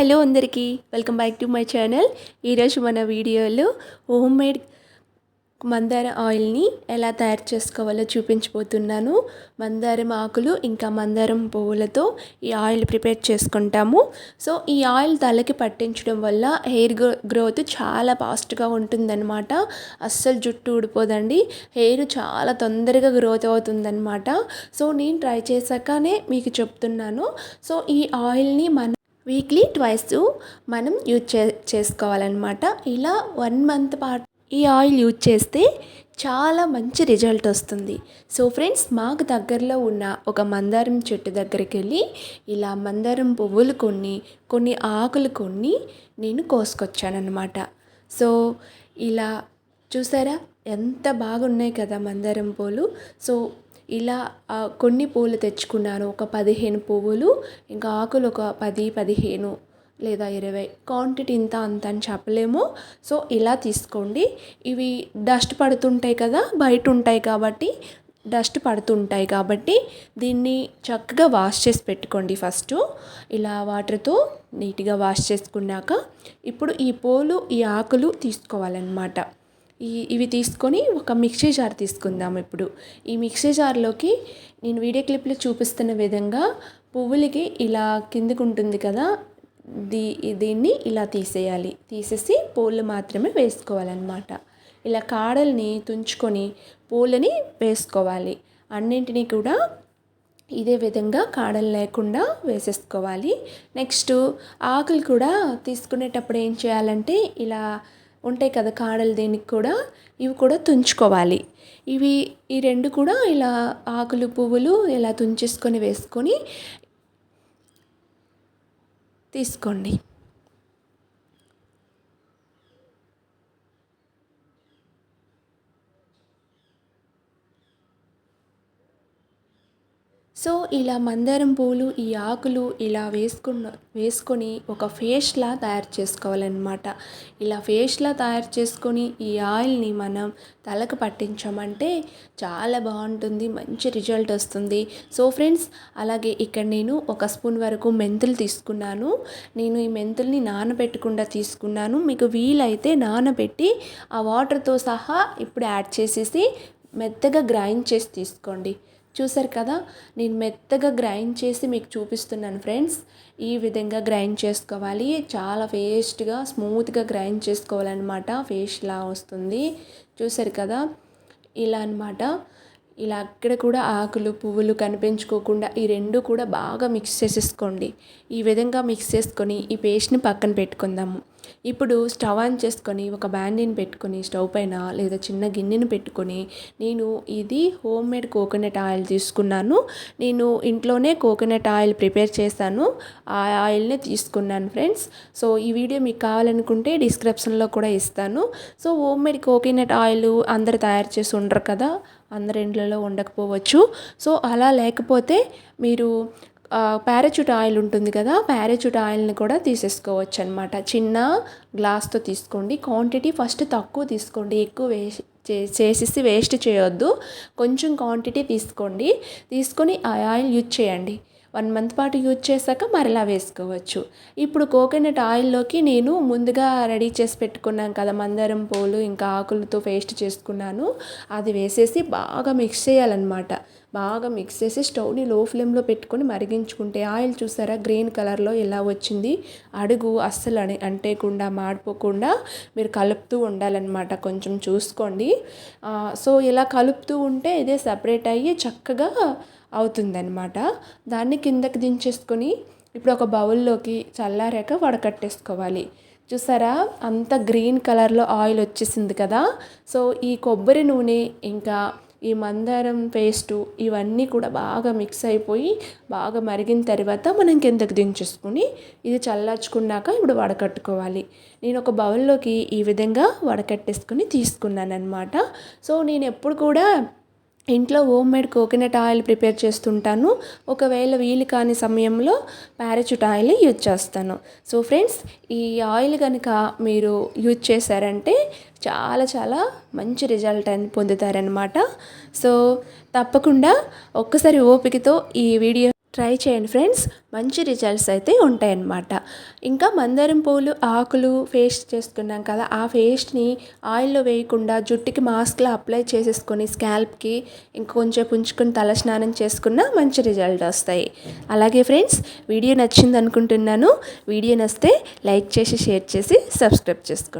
Hello అందరికీ welcome back to my channel. ఈరోజు మన వీడియోలో హోమ్ మేడ్ మందార ఆయిల్ని ఎలా తయారు చేసుకోవాలో చూపించబోతున్నాను. మందారం ఆకులు ఇంకా మందారం పువ్వులతో ఈ ఆయిల్ ప్రిపేర్ చేసుకుంటాము. సో ఈ ఆయిల్ తలకి పట్టించడం వల్ల హెయిర్ గ్రోత్ చాలా ఫాస్ట్గా ఉంటుందన్నమాట. అస్సలు జుట్టు ఊడిపోదండి. హెయిర్ చాలా తొందరగా గ్రోత్ అవుతుందన్నమాట. సో నేను ట్రై చేశాకనే మీకు చెప్తున్నాను. సో ఈ ఆయిల్ని మన వీక్లీ ట్వైస్ మనం యూజ్ చే చేసుకోవాలన్నమాట. ఇలా వన్ మంత్ పాటు ఈ ఆయిల్ యూజ్ చేస్తే చాలా మంచి రిజల్ట్ వస్తుంది. సో ఫ్రెండ్స్ మాకు దగ్గరలో ఉన్న ఒక మందారం చెట్టు దగ్గరికి వెళ్ళి ఇలా మందారం పువ్వులు కొన్ని కొన్ని ఆకులు కొన్ని నేను కోసుకొచ్చానమాట సో ఇలా చూసారా? ఎంత బాగున్నాయి కదా మందారం పూలు. సో ఇలా కొన్ని పూలు తెచ్చుకున్నాను. ఒక పదిహేను పువ్వులు ఇంకా ఆకులు ఒక పది పదిహేను లేదా ఇరవై. క్వాంటిటీ ఇంత అంత అని చెప్పలేము. సో ఇలా తీసుకోండి. ఇవి డస్ట్ పడుతుంటాయి కదా బయట ఉంటాయి కాబట్టి డస్ట్ పడుతుంటాయి కాబట్టి దీన్ని చక్కగా వాష్ చేసి పెట్టుకోండి ఫస్ట్. ఇలా వాటర్తో నీట్గా వాష్ చేసుకున్నాక ఇప్పుడు ఈ పూలు ఈ ఆకులు తీసుకోవాలన్నమాట. ఈ ఇవి తీసుకొని ఒక మిక్సీ జార్ తీసుకుందాం ఇప్పుడు. ఈ మిక్సీ జార్లోకి నేను వీడియో క్లిప్లో చూపిస్తున్న విధంగా పువ్వులకి ఇలా కిందకు ఉంటుంది కదా దీ దీన్ని ఇలా తీసేయాలి. తీసేసి పూలు మాత్రమే వేసుకోవాలన్నమాట. ఇలా కాడల్ని తుంచుకొని పూలని వేసుకోవాలి. అన్నింటినీ కూడా ఇదే విధంగా కాడలు లేకుండా వేసేసుకోవాలి. నెక్స్ట్ ఆకులు కూడా తీసుకునేటప్పుడు ఏం చేయాలంటే ఇలా ఉంటాయి కదా కాడలు దీనికి కూడా ఇవి కూడా తుంచుకోవాలి. ఇవి ఈ రెండు కూడా ఇలా ఆకులు పువ్వులు ఇలా తుంచేసుకొని వేసుకొని తీసుకోండి. సో ఇలా మందారం పూలు ఈ ఆకులు ఇలా వేసుకున్న వేసుకొని ఒక ఫేస్లా తయారు చేసుకోవాలన్నమాట. ఇలా ఫేస్లా తయారు చేసుకొని ఈ ఆయిల్ని మనం తలకు పట్టించామంటే చాలా బాగుంటుంది మంచి రిజల్ట్ వస్తుంది. సో ఫ్రెండ్స్ అలాగే ఇక్కడ నేను ఒక స్పూన్ వరకు మెంతులు తీసుకున్నాను. నేను ఈ మెంతుల్ని నానబెట్టకుండా తీసుకున్నాను. మీకు వీలైతే నానబెట్టి ఆ వాటర్తో సహా ఇప్పుడు యాడ్ చేసేసి మెత్తగా గ్రైండ్ చేసి తీసుకోండి. చూసారు కదా నేను మెత్తగా గ్రైండ్ చేసి మీకు చూపిస్తున్నాను ఫ్రెండ్స్. ఈ విధంగా గ్రైండ్ చేసుకోవాలి. చాలా ఫేస్ట్గా స్మూత్గా గ్రైండ్ చేసుకోవాలన్నమాట. ఫేస్లా వస్తుంది. చూసారు కదా? ఇలా అనమాట ఇలా అక్కడ కూడా ఆకులు పువ్వులు కనిపించుకోకుండా ఈ రెండు కూడా బాగా మిక్స్ చేసేసుకోండి. ఈ విధంగా మిక్స్ చేసుకొని ఈ పేస్ట్ని పక్కన పెట్టుకుందాము. ఇప్పుడు స్టవ్ ఆన్ చేసుకొని ఒక బ్యాండిని పెట్టుకొని స్టవ్ పైన లేదా చిన్న గిన్నెను పెట్టుకొని నేను ఇది హోమ్ మేడ్ కోకోనట్ ఆయిల్ తీసుకున్నాను. నేను ఇంట్లోనే కోకోనట్ ఆయిల్ ప్రిపేర్ చేశాను. ఆ ఆయిల్ని తీసుకున్నాను ఫ్రెండ్స్. సో ఈ వీడియో మీకు కావాలనుకుంటే డిస్క్రిప్షన్లో కూడా ఇస్తాను. So home made coconut oil అందరు తయారు చేసి ఉండరు కదా? అందరి ఇండ్లలో ఉండకపోవచ్చు. సో అలా లేకపోతే మీరు పారాచూట్ ఆయిల్ ఉంటుంది కదా పారాచూట్ ఆయిల్ని కూడా తీసేసుకోవచ్చు అనమాట చిన్న గ్లాస్తో తీసుకోండి. క్వాంటిటీ ఫస్ట్ తక్కువ తీసుకోండి. ఎక్కువ వేసి చేసేసి వేస్ట్ చేయొద్దు. కొంచెం క్వాంటిటీ తీసుకోండి. తీసుకొని ఆ ఆయిల్ యూజ్ చేయండి. వన్ మంత్ పాటు యూజ్ చేశాక మరలా వేసుకోవచ్చు. ఇప్పుడు కోకోనట్ ఆయిల్లోకి నేను ముందుగా రెడీ చేసి పెట్టుకున్నాను కదా మందారం పూలు ఇంకా ఆకులతో పేస్ట్ చేసుకున్నాను. అది వేసేసి బాగా మిక్స్ చేయాలన్నమాట. బాగా మిక్స్ చేసి స్టవ్ని లో ఫ్లేమ్లో పెట్టుకొని మరిగించుకుంటే ఆయిల్ చూసారా గ్రీన్ కలర్లో ఎలా వచ్చింది. అడుగు అస్సలు అని అంటేకుండా మాడిపోకుండా మీరు కలుపుతూ ఉండాలన్నమాట. కొంచెం చూసుకోండి. సో ఇలా కలుపుతూ ఉంటే ఇదే సపరేట్ అయ్యి చక్కగా అవుతుందన్నమాట. దాన్ని కిందకి దించేసుకొని ఇప్పుడు ఒక బౌల్లోకి చల్లారాక వడకట్టేసుకోవాలి. చూసారా? అంత గ్రీన్ కలర్లో ఆయిల్ వచ్చేసింది కదా. సో ఈ కొబ్బరి నూనె ఇంకా ఈ మందారం పేస్టు ఇవన్నీ కూడా బాగా మిక్స్ అయిపోయి బాగా మరిగిన తర్వాత మనం కిందకి దించేసుకుని ఇది చల్లార్చుకున్నాక ఇప్పుడు వడకట్టుకోవాలి. నేను ఒక బౌల్లోకి ఈ విధంగా వడకట్టేసుకుని తీసుకున్నాను అనమాట సో నేను ఎప్పుడు కూడా ఇంట్లో home made coconut oil prepare చేస్తుంటాను. ఒకవేళ వీలు కాని సమయంలో పారాచూట్ ఆయిల్ యూజ్ చేస్తాను. సో ఫ్రెండ్స్ ఈ ఆయిల్ కనుక మీరు యూజ్ చేశారంటే చాలా చాలా మంచి రిజల్ట్ అని పొందుతారనమాట సో తప్పకుండా ఒక్కసారి ఓపికతో ఈ వీడియో ట్రై చేయండి ఫ్రెండ్స్. మంచి రిజల్ట్స్ అయితే ఉంటాయన్నమాట. ఇంకా మందారం పూలు ఆకులు పేస్ట్ చేసుకున్నాం కదా ఆ పేస్ట్ని ఆయిల్లో వేయకుండా జుట్టుకి మాస్క్లా అప్లై చేసేసుకొని స్కాల్ప్కి ఇంకొంచెం ఉంచుకొని తల స్నానం మంచి రిజల్ట్ వస్తాయి. అలాగే ఫ్రెండ్స్ వీడియో నచ్చింది అనుకుంటున్నాను వీడియో నస్తే లైక్ చేసి షేర్ చేసి సబ్స్క్రైబ్ చేసుకోండి.